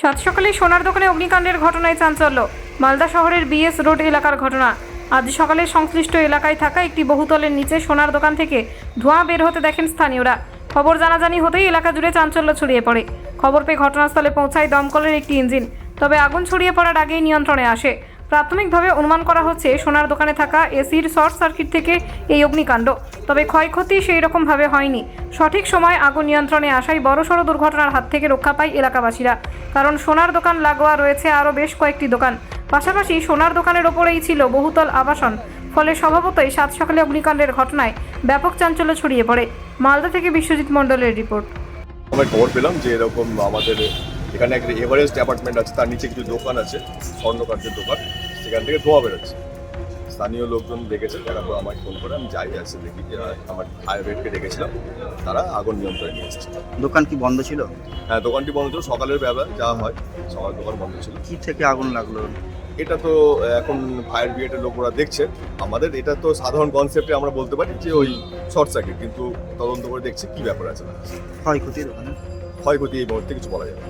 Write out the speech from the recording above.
সাত সকালে সোনার দোকানে অগ্নিকাণ্ডের ঘটনায় চাঞ্চল্য। মালদা শহরের বিএস রোড এলাকার ঘটনা। আজ সকালে সংশ্লিষ্ট এলাকায় থাকা একটি বহুতলের নিচে সোনার দোকান থেকে ধোঁয়া বের হতে দেখেন স্থানীয়রা। খবর জানাজানি হতেই এলাকা জুড়ে চাঞ্চল্য ছড়িয়ে পড়ে। খবর পেয়ে ঘটনাস্থলে পৌঁছায় দমকলের একটি ইঞ্জিন। তবে আগুন ছড়িয়ে পড়ার আগেই নিয়ন্ত্রণে আসে। প্রাথমিকভাবে অনুমান করা হচ্ছে সোনার দোকানে থাকা এসির শর্ট সার্কিট থেকে এই অগ্নিকাণ্ড। তবে ক্ষয়ক্ষতি সেই রকমভাবে হয়নি। সঠিক সময় আগুন নিয়ন্ত্রণে আসায় বড়সড় দুর্ঘটনার হাত থেকে রক্ষা পায় এলাকাবাসীরা। কারণ সোনার দোকান লাগোয়া রয়েছে আরও বেশ কয়েকটি দোকান। পাশাপাশি সোনার দোকানের ওপরেই ছিল বহুতল আবাসন। ফলে স্বভাবতই সাত সকালে অগ্নিকাণ্ডের ঘটনায় ব্যাপক চাঞ্চল্য ছড়িয়ে পড়ে। মালদা থেকে বিশ্বজিৎ মণ্ডলের রিপোর্ট। আমরা খবর পেলাম যে এরকম আমাদের এখানে একটা এভারেস্ট অ্যাপার্টমেন্ট আছে, তার নিচে কিছু দোকান আছে, স্বর্ণকার্যের দোকান। সেখান থেকে ধোয়া বেরোচ্ছে। স্থানীয় লোকজন দেখেছে তারা আমাকে ফোন করে আমি যাই আসে দেখি যে আমার ফায়ার ব্রিগেডকে ডেকেছিলাম তারা আগুন নিয়ন্ত্রণে নিয়ে এসেছে। দোকান কি বন্ধ ছিল? হ্যাঁ দোকানটি বন্ধ ছিল সকালের বেলা যা হয় সকাল দোকান বন্ধ ছিল। কি থেকে আগুন লাগল? এটা তো এখন ফায়ার ব্রিগেডের লোকরা দেখছে। আমাদের এটা তো সাধারণ কনসেপ্টে আমরা বলতে পারি যে ওই শর্ট সার্কিট কিন্তু তদন্ত করে দেখছে কি ব্যাপার আছে। না ক্ষয়ক্ষতি দোকানে ক্ষয়ক্ষতি এই মুহূর্তে কিছু বলা যাবে না।